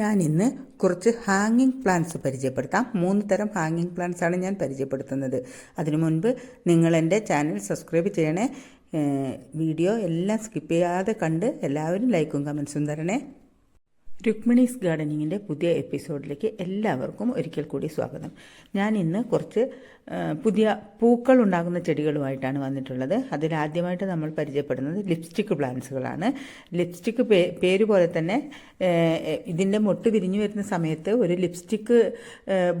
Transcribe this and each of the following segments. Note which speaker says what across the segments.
Speaker 1: ഞാൻ ഇന്ന് കുറച്ച് ഹാങ്ങിങ് പ്ലാന്റ്സ് പരിചയപ്പെടുത്താം. മൂന്ന് തരം ഹാങ്ങിങ് പ്ലാന്റ്സ് ആണ് ഞാൻ പരിചയപ്പെടുത്തുന്നത്. അതിനു മുൻപ് നിങ്ങൾ എന്റെ ചാനൽ സബ്സ്ക്രൈബ് ചെയ്യണേ. വീഡിയോ എല്ലാം സ്കിപ്പ് ചെയ്യാതെ കണ്ട് എല്ലാവരും ലൈക്കും കമൻസും തരണേ. രുക്മിണീസ് ഗാർഡനിങ്ങിന്റെ പുതിയ എപ്പിസോഡിലേക്ക് എല്ലാവർക്കും ഒരിക്കൽ കൂടി സ്വാഗതം. ഞാൻ ഇന്ന് കുറച്ച് പുതിയ പൂക്കൾ ഉണ്ടാകുന്ന ചെടികളുമായിട്ടാണ് വന്നിട്ടുള്ളത്. അതിലാദ്യമായിട്ട് നമ്മൾ പരിചയപ്പെടുന്നത് ലിപ്സ്റ്റിക് പ്ലാന്റ്സുകളാണ്. ലിപ്സ്റ്റിക് പേര് പോലെ തന്നെ ഇതിന്റെ മൊട്ട് തിരിഞ്ഞു വരുന്ന സമയത്ത് ഒരു ലിപ്സ്റ്റിക്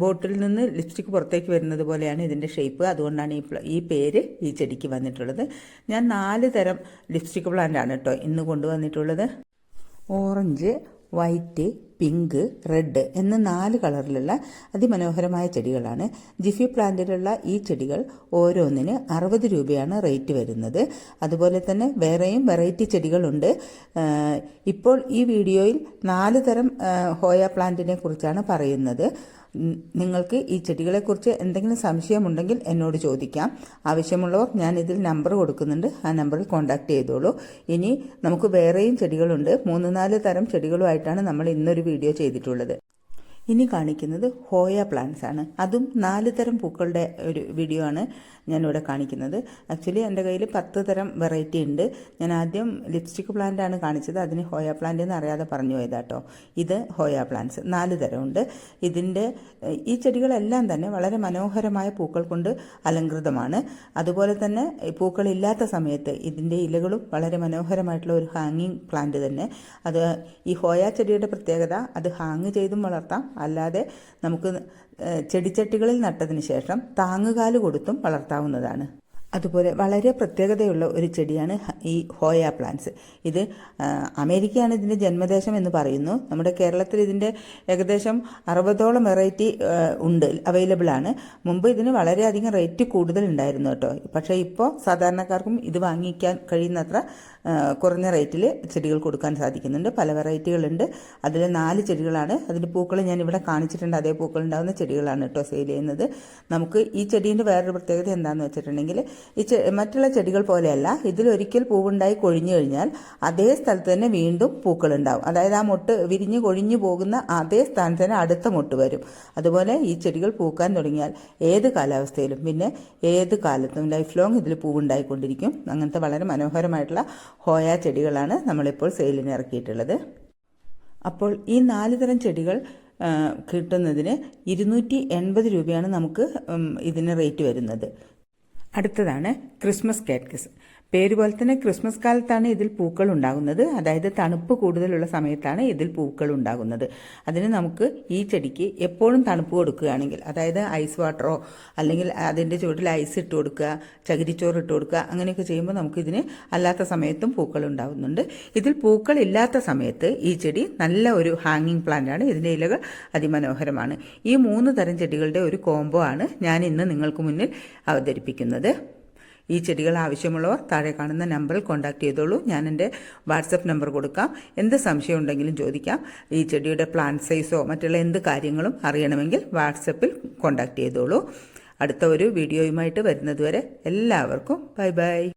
Speaker 1: ബോട്ടിൽ നിന്ന് ലിപ്സ്റ്റിക് പുറത്തേക്ക് വരുന്നത് പോലെയാണ് ഇതിന്റെ ഷേപ്പ്. അതുകൊണ്ടാണ് ഈ ഈ പേര് ഈ ചെടിക്ക് വന്നിട്ടുള്ളത്. ഞാൻ നാല് തരം ലിപ്സ്റ്റിക് പ്ലാന്റ് ആണ് കേട്ടോ ഇന്ന് കൊണ്ടുവന്നിട്ടുള്ളത്. ഓറഞ്ച് വൈറ്റ് പിങ്ക് റെഡ് എന്ന നാല് കളറിലുള്ള അതിമനോഹരമായ ചെടികളാണ്. ജിഫി പ്ലാന്റിലുള്ള ഈ ചെടികൾ ഓരോന്നിന് അറുപത് രൂപയാണ് റേറ്റ് വരുന്നത്. അതുപോലെ തന്നെ വേറെയും വെറൈറ്റി ചെടികളുണ്ട്. ഇപ്പോൾ ഈ വീഡിയോയിൽ നാല് തരം ഹോയ പ്ലാന്റിനെ കുറിച്ചാണ് പറയുന്നത്. നിങ്ങൾക്ക് ഈ ചെടികളെക്കുറിച്ച് എന്തെങ്കിലും സംശയമുണ്ടെങ്കിൽ എന്നോട് ചോദിക്കാം. ആവശ്യമുള്ളവർ ഞാൻ ഇതിൽ നമ്പർ കൊടുക്കുന്നുണ്ട്. ആ നമ്പറിൽ കോൺടാക്ട് ചെയ്തോളൂ. ഇനി നമുക്ക് വേറെയും ചെടികളുണ്ട്. മൂന്ന് നാല് തരം ചെടികളുമായിട്ടാണ് നമ്മൾ ഇന്നൊരു വീഡിയോ ചെയ്തിട്ടുള്ളത്. ഇനി കാണിക്കുന്നത് ഹോയ പ്ലാന്റ്സ് ആണ്. അതും നാല് തരം പൂക്കളുടെ ഒരു വീഡിയോ ആണ് ഞാനിവിടെ കാണിക്കുന്നത്. ആക്ച്വലി എന്റെ കയ്യിൽ പത്ത് തരം വെറൈറ്റി ഉണ്ട്. ഞാൻ ആദ്യം ലിപ്സ്റ്റിക് പ്ലാന്റ് ആണ് കാണിച്ചത്. അതിന് ഹോയ പ്ലാന്റ് എന്ന് അറിയാതെ പറഞ്ഞു പോയതാട്ടോ. ഇത് ഹോയ പ്ലാന്റ്സ് നാല് തരമുണ്ട്. ഇതിന്റെ ഈ ചെടികളെല്ലാം തന്നെ വളരെ മനോഹരമായ പൂക്കൾ കൊണ്ട് അലങ്കൃതമാണ്. അതുപോലെ തന്നെ പൂക്കളില്ലാത്ത സമയത്ത് ഇതിന്റെ ഇലകളും വളരെ മനോഹരമായിട്ടുള്ള ഒരു ഹാങ്ങിങ് പ്ലാന്റ് തന്നെ. അത് ഈ ഹോയ ചെടിയുടെ പ്രത്യേകത അത് ഹാങ് ചെയ്തും വളർത്താം. അല്ലാതെ നമുക്ക് ചെടിച്ചട്ടികളിൽ നട്ടതിന് ശേഷം താങ്ങുകാൽ കൊടുത്തും വളർത്താവുന്നതാണ്. അതുപോലെ വളരെ പ്രത്യേകതയുള്ള ഒരു ചെടിയാണ് ഈ ഹോയ പ്ലാന്റ്സ്. ഇത് അമേരിക്കയാണ് ഇതിന്റെ ജന്മദേശം എന്ന് പറയുന്നു. നമ്മുടെ കേരളത്തിൽ ഇതിന്റെ ഏകദേശം അറുപതോളം വെറൈറ്റി ഉണ്ട് അവൈലബിൾ ആണ്. മുമ്പ് ഇതിന് വളരെയധികം റേറ്റ് കൂടുതലുണ്ടായിരുന്നു കേട്ടോ. പക്ഷേ ഇപ്പോൾ സാധാരണക്കാർക്കും ഇത് വാങ്ങിക്കാൻ കഴിയുന്നത്ര കുറഞ്ഞ റേറ്റിൽ ചെടികൾ കൊടുക്കാൻ സാധിക്കുന്നുണ്ട്. പല വെറൈറ്റികളുണ്ട്. അതിൽ നാല് ചെടികളാണ്. അതിന്റെ പൂക്കൾ ഞാൻ ഇവിടെ കാണിച്ചിട്ടുണ്ട്. അതേ പൂക്കൾ ഉണ്ടാകുന്ന ചെടികളാണ് കേട്ടോ സെയിൽ ചെയ്യുന്നത്. നമുക്ക് ഈ ചെടീന്റെ വേറൊരു പ്രത്യേകത എന്താണെന്ന് വെച്ചിട്ടുണ്ടെങ്കിൽ ഈ മറ്റുള്ള ചെടികൾ പോലെയല്ല. ഇതിലൊരിക്കൽ പൂവുണ്ടായി കൊഴിഞ്ഞു കഴിഞ്ഞാൽ അതേ സ്ഥലത്ത് തന്നെ വീണ്ടും പൂക്കളുണ്ടാവും. അതായത് ആ മുട്ട് വിരിഞ്ഞ് കൊഴിഞ്ഞു പോകുന്ന അതേ സ്ഥാനത്ത് തന്നെ അടുത്ത മുട്ട് വരും. അതുപോലെ ഈ ചെടികൾ പൂക്കാൻ തുടങ്ങിയാൽ ഏത് കാലാവസ്ഥയിലും പിന്നെ ഏത് കാലത്തും ലൈഫ് ലോങ് ഇതിൽ പൂവുണ്ടായിക്കൊണ്ടിരിക്കും. അങ്ങനത്തെ വളരെ മനോഹരമായിട്ടുള്ള ഹോയ ചെടികളാണ് നമ്മളിപ്പോൾ സെയിലിന് ഇറക്കിയിട്ടുള്ളത്. അപ്പോൾ ഈ നാല് തരം ചെടികൾ കിട്ടുന്നതിന് ഇരുന്നൂറ്റി എൺപത് രൂപയാണ് നമുക്ക് ഇതിന് റേറ്റ് വരുന്നത്. അടുത്തതാണ് ക്രിസ്മസ് കാക്ടസ് പേര് പോലെ തന്നെ ക്രിസ്മസ് കാലത്താണ് ഇതിൽ പൂക്കൾ ഉണ്ടാകുന്നത്. അതായത് തണുപ്പ് കൂടുതലുള്ള സമയത്താണ് ഇതിൽ പൂക്കൾ ഉണ്ടാകുന്നത്. അതിന് നമുക്ക് ഈ ചെടിക്ക് എപ്പോഴും തണുപ്പ് കൊടുക്കുകയാണെങ്കിൽ അതായത് ഐസ് വാട്ടറോ അല്ലെങ്കിൽ അതിന്റെ ചുവട്ടിൽ ഐസ് ഇട്ട് കൊടുക്കുക ചകിരിച്ചോറ് ഇട്ട് കൊടുക്കുക അങ്ങനെയൊക്കെ ചെയ്യുമ്പോൾ നമുക്ക് ഇതിന് അല്ലാത്ത സമയത്തും പൂക്കൾ ഉണ്ടാകുന്നുണ്ട്. ഇതിൽ പൂക്കൾ ഇല്ലാത്ത സമയത്ത് ഈ ചെടി നല്ല ഒരു ഹാങ്ങിങ് പ്ലാന്റ് ആണ്. ഇതിന്റെ ഇലകൾ അതിമനോഹരമാണ്. ഈ മൂന്ന് തരം ചെടികളുടെ ഒരു കോംബോ ആണ് ഞാൻ ഇന്ന് നിങ്ങൾക്ക് മുന്നിൽ അവതരിപ്പിക്കുന്നത്. ഈ ചെടികൾ ആവശ്യമുള്ളവർ താഴെ കാണുന്ന നമ്പറിൽ കോൺടാക്ട് ചെയ്തോളൂ. ഞാൻ എന്റെ വാട്സപ്പ് നമ്പർ കൊടുക്കാം. എന്ത് സംശയം ഉണ്ടെങ്കിലും ചോദിക്കാം. ഈ ചെടിയുടെ പ്ലാന്റ് സൈസോ മറ്റുള്ള എന്ത് കാര്യങ്ങളും അറിയണമെങ്കിൽ വാട്സപ്പിൽ കോൺടാക്ട് ചെയ്തോളൂ. അടുത്ത ഒരു വീഡിയോയുമായിട്ട് വരുന്നതുവരെ എല്ലാവർക്കും ബൈ ബൈ.